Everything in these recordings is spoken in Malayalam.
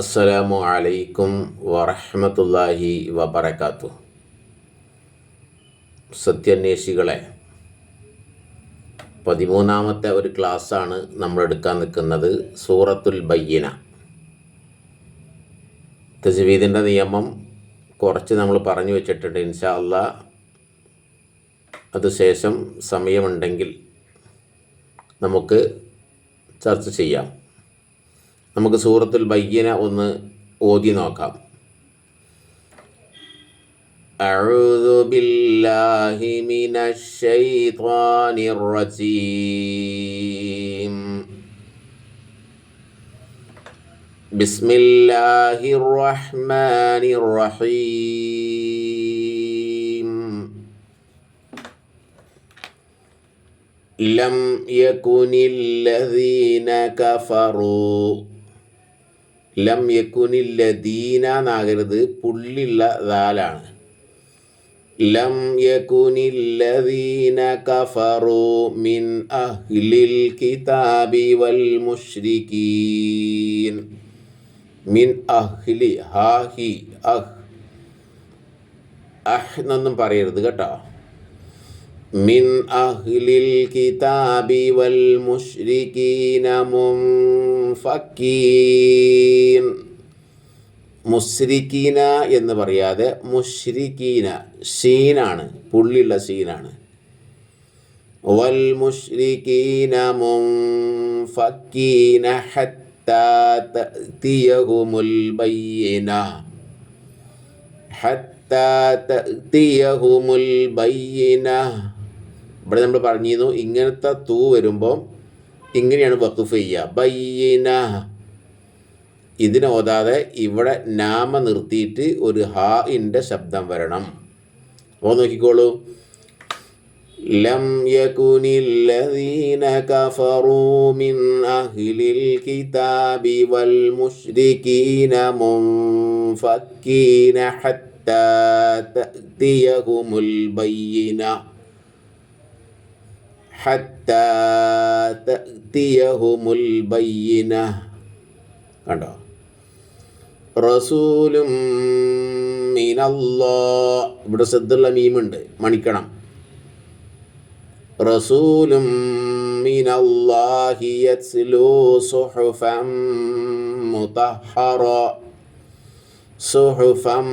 അസ്സലാമു അലൈക്കും വറഹമത്തല്ലാഹി വബറകാത്തു. സത്യാന്വേഷികളെ പതിമൂന്നാമത്തെ ഒരു ക്ലാസ്സാണ് നമ്മൾ എടുക്കാൻ നിൽക്കുന്നത്. സൂറത്തുൽ ബയ്യന. തജ്വീദിന്റെ നിയമം കുറച്ച് നമ്മൾ പറഞ്ഞു വെച്ചിട്ടുണ്ട്. ഇൻഷാ അള്ളാ അതുശേഷം സമയമുണ്ടെങ്കിൽ നമുക്ക് ചർച്ച ചെയ്യാം. നമുക്ക് സൂറത്തുൽ ബയ്യന ഒന്ന് ഓതി നോക്കാം أعوذ بالله من الشيطان الرجيم بسم الله الرحمن الرحيم لم يكن الذين كفروا ലം യക്കുനി ലദീന എന്നാകരുത് പുള്ളിയുള്ള ദാലാണ് ലം യക്കുനി ലദീന കഫറു മിൻ അഹ്ലിൽ കിതാബി വൽ മുശ്രിക്കീൻ മിൻ അഹ്ലി ഹാഹി അഹ്. അഹ് എന്നൊന്നും പറയരുത് കേട്ടോ. മിൻ അഹ്ലിൽ കിതാബി വൽ منفكين മുസ്രിക്കീന എന്ന് പറയാതെ മുഷ്രിക്കീന ഷീനാണ് പുള്ളിയുള്ള ഷീനാണ്. വൽ മുഷ്രിക്കീന മുൻഫക്കീന ഹത്താ തഅതിയഹുമുൽ ബയ്യിന. ഹത്താ തഅതിയഹുമുൽ ബയ്യിന. ഇവിടെ നമ്മൾ പറഞ്ഞിരുന്നു ഇങ്ങനത്തെ തൂ വരുമ്പോൾ ഇങ്ങനെയാണ് വഖഫ് ചെയ്യുക. ബയ്യന ഇതിനെ ഓതാതെ ഇവിടെ നാമ നിർത്തിയിട്ട് ഒരു ഹാ ഇന്റെ ശബ്ദം വരണം. അപ്പോൾ നോക്കിക്കോളൂ. لم يكن الذين كفروا من أهل الكتاب والمشركين منفكين حتى تأتيهم ബയ്യിന ഹത്താ തഅതിയഹുമുൽ ബയ്യിന കണ്ടോ? റസൂലും മിനല്ലാ ഇവിടെ ശ്രദ്ധുള്ള മീമുണ്ട്. മണിക്കണം. റസൂലും മിനല്ലാഹി യത്ലു സുഹുഫം മുതഹറ. സുഹുഫം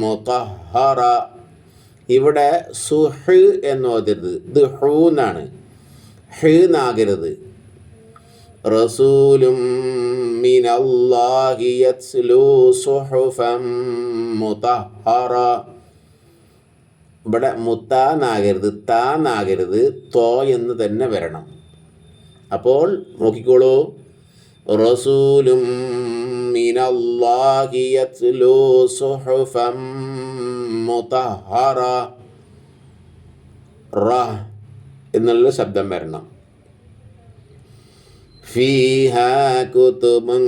മുതഹറ. ഇവിടെ സുഹ് എന്ന് ഓതരുത് ഇത് ഹൂ എന്നാണ്. ഹ് എന്നാകരുത്. റസൂലും ഇവിടെ മുത്താന്നാകരുത് താന്നാകരുത് തോ എന്ന് തന്നെ വരണം. അപ്പോൾ നോക്കിക്കോളൂ. റസൂലും മിനല്ലാഹി സുഹുഫം മുതഹറ റ എന്നുള്ള ശബ്ദം വരണം. ഫീഹ കുതുബും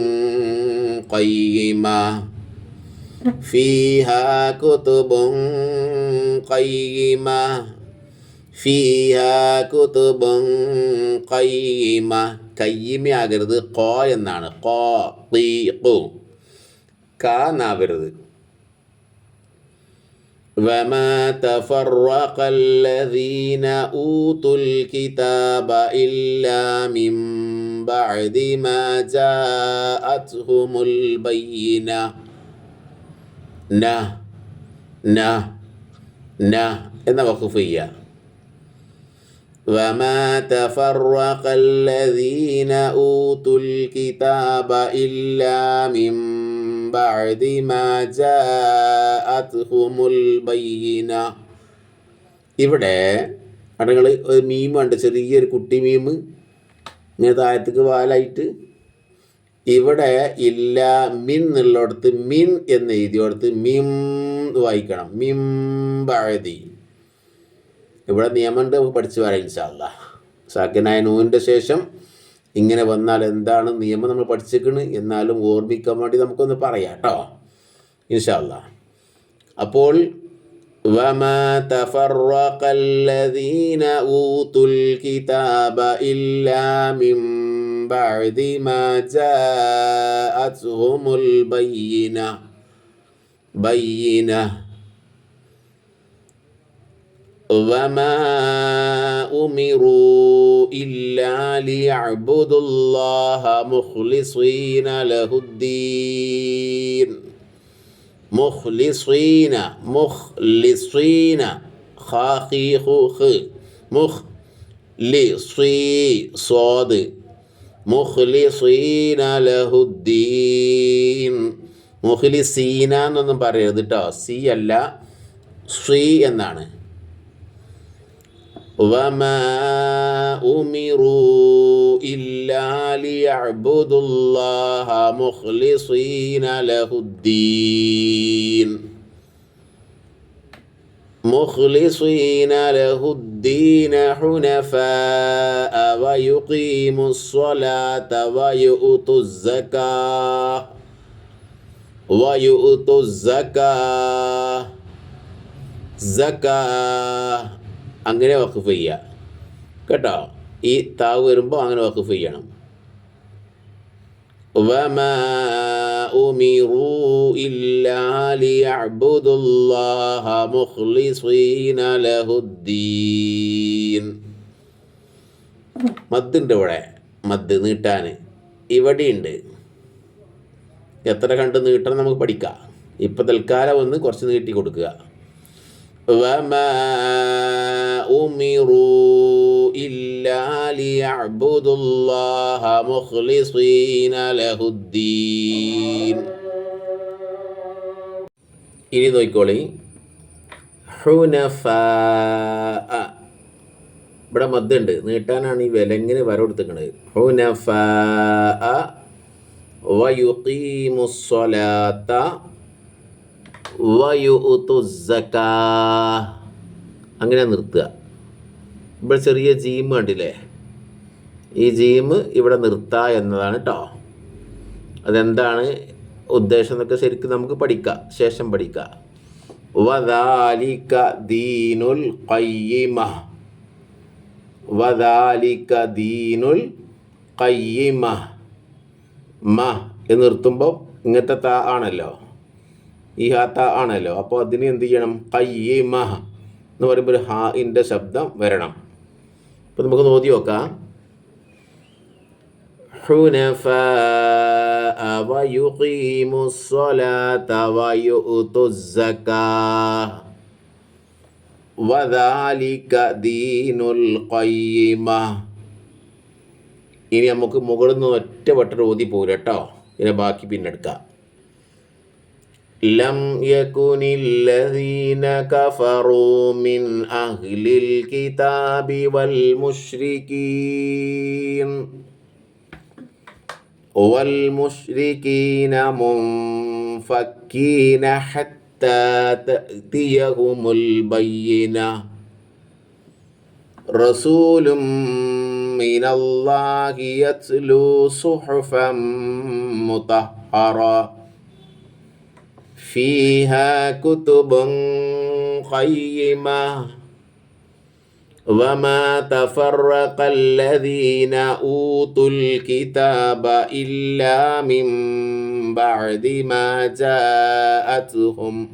ഖയ്യിമ. ഫീഹ കുതുബും ഖയ്യിമ. ഫീഹ കുതുബും ഖയ്യിമ. കയ്യിമയാകരുത് കോ എന്നാണ്. കോ തീ കാന്നാവരുത് وما تفرق الذين أوتوا الكتاب إلا من بعد ما جاءتهم البينة نه نه نه إن وقفية وما تفرق الذين أوتوا الكتاب إلا من بعد ما جاءتهم البينة ഇവിടെ അടങ്ങൾ ഒരു മീമുണ്ട് ചെറിയൊരു കുട്ടി മീം ഇങ്ങനെ താഴത്തേക്ക് വാലായിട്ട് ഇവിടെ ഇല്ല മിൻ എന്നുള്ളിടത്ത് മിൻ എന്ന് എഴുതിയോടത്ത് മിം വായിക്കണം മിം ബഴതി ഇവിടെ നിയമമുണ്ട് നമുക്ക് പഠിച്ചു വരാം ഇൻഷാല്ല സാക്കിനായ നൂവിൻ്റെ ശേഷം ഇങ്ങനെ വന്നാൽ എന്താണ് നിയമം നമ്മൾ പഠിച്ചിരിക്കണ് എന്നാലും ഓർമ്മിക്കാൻ വേണ്ടി നമുക്കൊന്ന് പറയാം കേട്ടോ ഇൻഷാല്ല അപ്പോൾ وما تفرق الذين أوتوا الكتاب إلا من بعد ما جاءتهم البينة بينة وما أمروا إلا ليعبدوا الله مخلصين له الدين مخلصين مخلصين خاخي خوخ مخلصي صاد മുഖ്ലിസീന ലഹുദ്ദീൻ മുഖ്ലിസീന എന്നൊന്നും പറയരുത് കേട്ടോ സി അല്ല സ്വീ എന്നാണ് وما أمروا إلا ليعبدوا الله مخلصين له الدين مخلصين له الدين حنفاء ويقيموا الصلاة ويؤتوا الزكاة ويؤتوا الزكاة زكاة അങ്ങനെ വഖഫ് ചെയ്യുക കേട്ടോ ഈ താവ് വരുമ്പോൾ അങ്ങനെ വഖഫ് ചെയ്യണം وما أمروا إلا ليعبدوا الله مخلصين له الدين മദ്ദുണ്ട് ഇവിടെ മദ് നീട്ടാൻ ഇവിടെയുണ്ട് എത്ര കണ്ട് നീട്ടണം നമുക്ക് പഠിക്കാം ഇപ്പം തൽക്കാലം ഒന്ന് കുറച്ച് നീട്ടി കൊടുക്കുക وما أمروا إلا ليعبدوا الله مخلصين له الدين ഇനി നോക്കിക്കോളി ഹുനഫ ഇവിടെ മദ്ദുണ്ട് നീട്ടാനാണ് ഈ വിലങ്ങിന് വര കൊടുത്തിരിക്കുന്നത് ഹുനഫ വയുക്കീമുസ്വലാത്ത വയുത്തുസക്കാ അങ്ങനെ നിർത്തുക. ഇവിടെ ചെറിയ ജീം കണ്ടില്ലേ? ഈ ജീം ഇവിടെ നിർത്തുക എന്നതാണ് കേട്ടോ അതെന്താണ് ഉദ്ദേശം എന്നൊക്കെ ശരിക്കും നമുക്ക് പഠിക്കാം ശേഷം പഠിക്കാം. വദാലിക ദീനുൽ വദാലിക ദീനുൽ എന്ന് നിർത്തുമ്പോൾ ഇങ്ങനത്തെ ത ആണല്ലോ. ഈ ഹാത്ത ആണല്ലോ. അപ്പോൾ അതിന് എന്ത് ചെയ്യണം? കയ്യമ എന്ന് പറയുമ്പോൾ ഒരു ഹാഇൻ്റെ ശബ്ദം വരണം അപ്പോൾ നമുക്ക് നോക്കി നോക്കാം حنفاء ويقيموا الصلاة ويؤتوا الزكاة وذلك دين القيمة ഇനി നമുക്ക് മുകളിൽ നിന്ന് ഒറ്റ വട്ടം ഓതി പോരാ കേട്ടോ ഇതിനെ ബാക്കി പിന്നെ എടുക്കാം لم يكن الذين كفروا من أهل الكتاب والمشركين. والمشركين منفكين حتى تأتيهم البينة. رسول من الله يتلو صحفا مطهرة. فيها كتب قيمة. وما تفرق الذين أوتوا الكتاب إلا من بعد ما جاءتهم.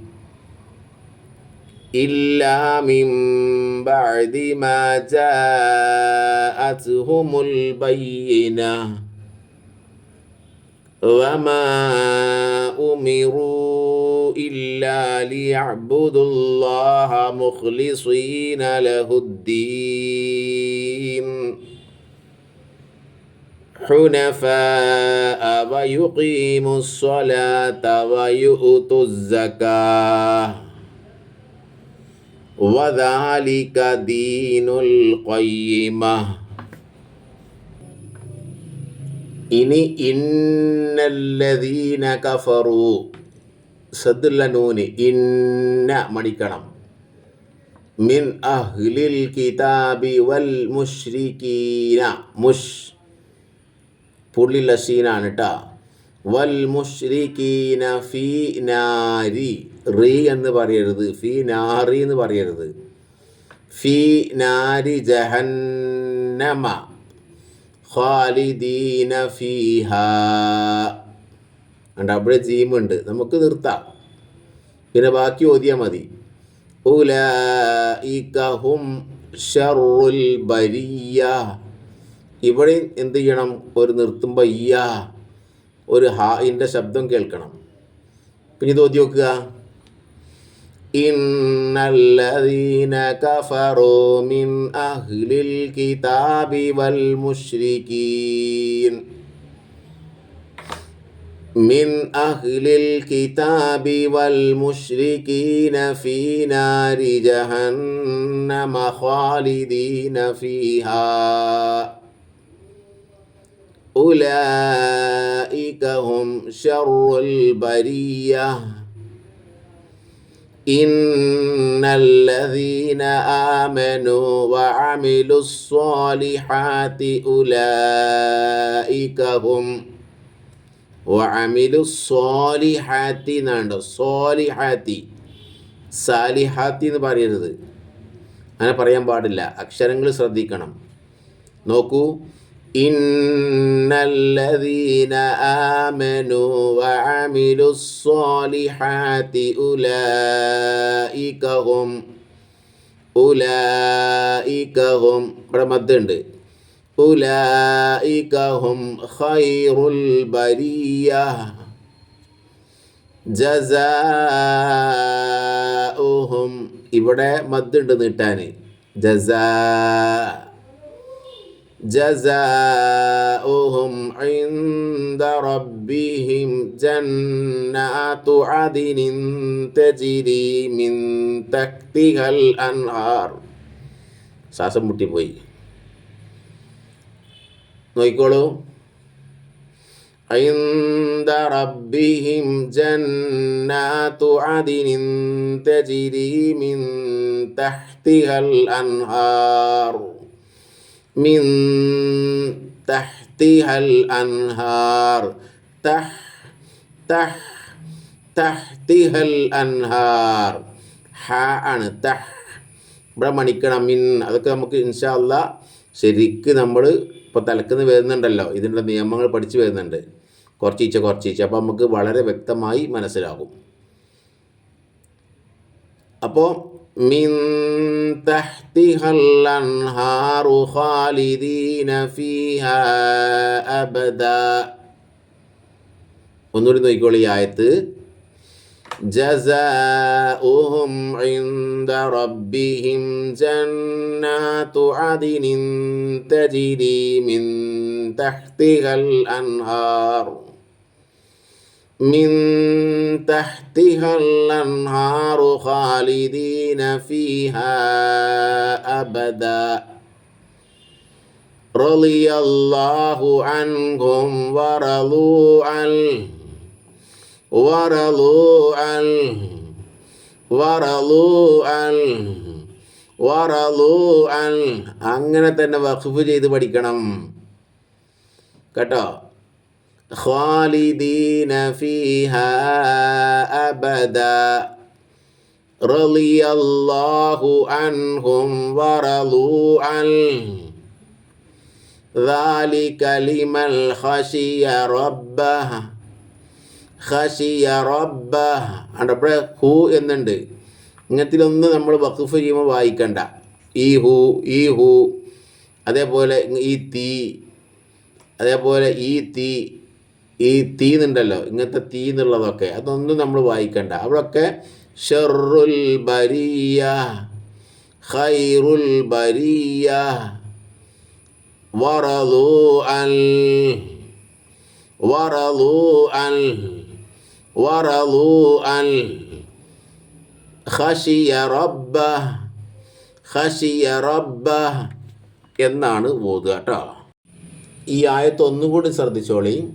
إلا من بعد ما جاءتهم البينة. وما أمروا إلا ليعبدوا الله مخلصين له الدين حنفاء ويقيموا الصلاة ويؤتوا الزكاة وذلك دين القيمة ഇനി ഇന്നല്ലദീന കഫറു സദ്ദുല്ല നൂന് ഇന്ന മണിക്കണം മിൻ അഹ്ലിൽ കിതാബി വൽ മുഷ്രിക്കീന മുഷ് പുള്ളില്ല സീനാണ് കേട്ടോ വൽ മുഷ്രിക്കീന ഫീ നാരി റീ എന്ന് പറയരുത്. ഫീ നാറി എന്ന് പറയരുത്. ഫീ നാരി ജഹന്നമ. ഖാലിദീന ഫീഹ. ഉണ്ട് അവിടെ ജീമുണ്ട് നമുക്ക് നിർത്താം പിന്നെ ബാക്കി ഓതിയാൽ മതി ഉലഹും ഷറുൽ ബരിയ ഇവിടെ എന്ത് ചെയ്യണം ഒരു നിർത്തുമ്പോൾ ഇയ്യ ഒരു ഹായിൻ്റെ ശബ്ദം കേൾക്കണം പിന്നെ ഇത് ഓതി നോക്കുക إن الذين كفروا من أهل الكتاب والمشركين من أهل الكتاب والمشركين في نار جهنم خالدين فيها. أولئك هم شر البرية. إن الذين آمنوا وعملوا الصالحات أولئك هم വഅമിലു സോലിഹാത്തി എന്നാണ്ടോ സോലിഹാത്തി സാലിഹാത്തി എന്ന് പറയരുത്. അങ്ങനെ പറയാൻ പാടില്ല. അക്ഷരങ്ങൾ ശ്രദ്ധിക്കണം. നോക്കൂ. ഇന്നല്ലദീന ആമനു വഅമിലു സ്വാലിഹാതി ഉലൈകഹും ഉലൈകഹും പ്രമദ്ദുണ്ട് أولئك هم ഇവിടെ മദ്ദുണ്ട് أولئك هم خير البرية ജസാഉഹും ഇവിടെ മദ്ദുണ്ട് നീട്ടാൻ ജസാ جزاؤهم عند ربهم جنات عدن تجري من تحتها الأنهار ശ്വാസം മുട്ടിപ്പോയി നോക്കിക്കോളൂ عند ربهم جنات عدن تجري من تحتها الأنهار من تحتها الأنهار تح تح تحتها الأنهار ഹ ആണ് തഹ് ഇവിടെ മണിക്കണം മിൻ അതൊക്കെ നമുക്ക് ഇൻഷാല്ല ശരിക്ക് നമ്മൾ ഇപ്പോൾ തലക്കുന്ന് വരുന്നുണ്ടല്ലോ ഇതിൻ്റെ നിയമങ്ങൾ പഠിച്ചു വരുന്നുണ്ട് കുറച്ചീച്ച കുറച്ചീച്ച അപ്പോൾ നമുക്ക് വളരെ വ്യക്തമായി മനസ്സിലാകും അപ്പോൾ من تحتها الأنهار خالدين فيها أبدا ഒന്നുകൂടി നോക്കിക്കോളൂ ഈ ആയത്ത് جزاؤهم عند ربهم جنات عدن تجري من تحتها الأنهار. من تحتها الأنهار خالدين فيها أبدا. رضي الله عنهم ورضوا عنه. ورضوا عنه ورضوا عنه ورضوا عنه അങ്ങനെ തന്നെ വഖഫ് ചെയ്ത് പഠിക്കണം കേട്ടോ خالدين فيها أبدا رضي الله عنهم ورضوا عنه ذلك لمن خشي ربه ഖഷിയ റബ്ബ. അവിടെ ഹു എന്നുണ്ട്. ഇങ്ങനത്തിലൊന്നും നമ്മൾ വഖഫ് ചെയ്യുമ്പോൾ വായിക്കണ്ട. ഈ ഹു ഈ ഹു. അതേപോലെ ഈ തീ. അതേപോലെ ഈ തീ. ഈ തീ എന്നുണ്ടല്ലോ. ഇങ്ങനത്തെ തീ എന്നുള്ളതൊക്കെ. അതൊന്നും നമ്മൾ വായിക്കണ്ട. അവിടെയൊക്കെ ഷെറുൽ ബരിയ ഖൈറുൽ ബരിയ വറദു അൽ വറദു അൽ വറലു അൽ ഖഷിയ റബ്ബ ഖഷിയ റബ്ബ എന്നാണ് ഓതുക കേട്ടോ ഈ ആയത്ത് ഒന്നുകൂടി ശ്രദ്ധിച്ചോളി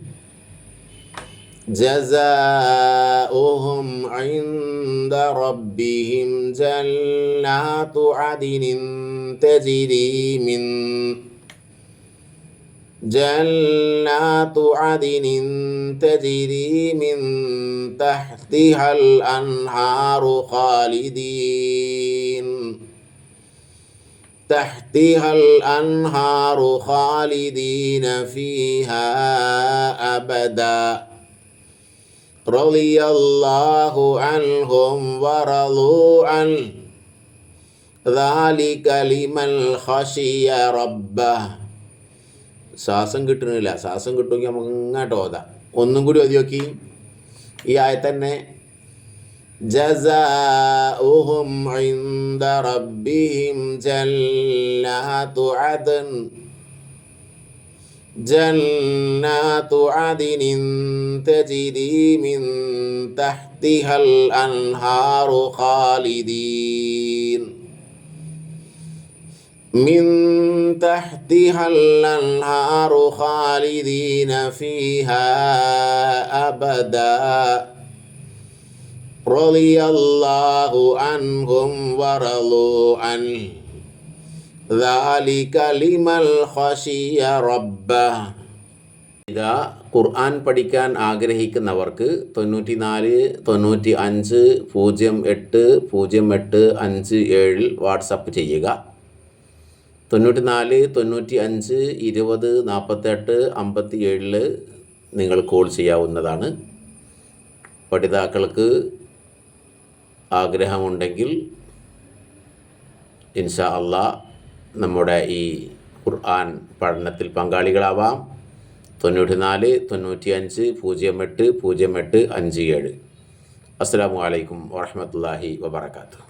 جزاؤهم عند ربهم جنات عدن تجري من جنات عدن تجري من تحتها الأنهار خالدين. تحتها الأنهار خالدين فيها أبدا. رضي الله عنهم ورضوا عنه ذلك لمن خشي ربه. ശ്വാസം കിട്ടണില്ല ശ്വാസം കിട്ടുമെങ്കിൽ നമുക്ക് ഇങ്ങോട്ട് ഓതാം ഒന്നും കൂടി ഓതി നോക്കി ഈ ആയത്തന്നെ جزاؤهم عند ربهم جنات عدن جنات عدن تجري من تحتها الأنهار خالدين من تحتها الأنهار خالدين فيها أبدا رضي الله عنهم ورضوا عنه ذلك لمن خشي ربه ഇതാ ഖുർആൻ പഠിക്കാൻ ആഗ്രഹിക്കുന്നവർക്ക് തൊണ്ണൂറ്റി നാല് തൊണ്ണൂറ്റി അഞ്ച് പൂജ്യം എട്ട് പൂജ്യം എട്ട് അഞ്ച് ഏഴിൽ വാട്സപ്പ് ചെയ്യുക തൊണ്ണൂറ്റി നാല് തൊണ്ണൂറ്റി അഞ്ച് ഇരുപത് നാൽപ്പത്തെട്ട് അമ്പത്തി ഏഴിൽ നിങ്ങൾ കോൾ ചെയ്യാവുന്നതാണ്. പഠിതാക്കൾക്ക് ആഗ്രഹമുണ്ടെങ്കിൽ ഇൻഷാ അള്ളാ നമ്മുടെ ഈ ഖുർആൻ പഠനത്തിൽ പങ്കാളികളാവാം. തൊണ്ണൂറ്റി നാല് തൊണ്ണൂറ്റി അഞ്ച് പൂജ്യം എട്ട് പൂജ്യം എട്ട് അഞ്ച് ഏഴ്. അസ്സാം വലൈക്കും വാഹമത്തല്ലാഹി വബർക്കാത്തു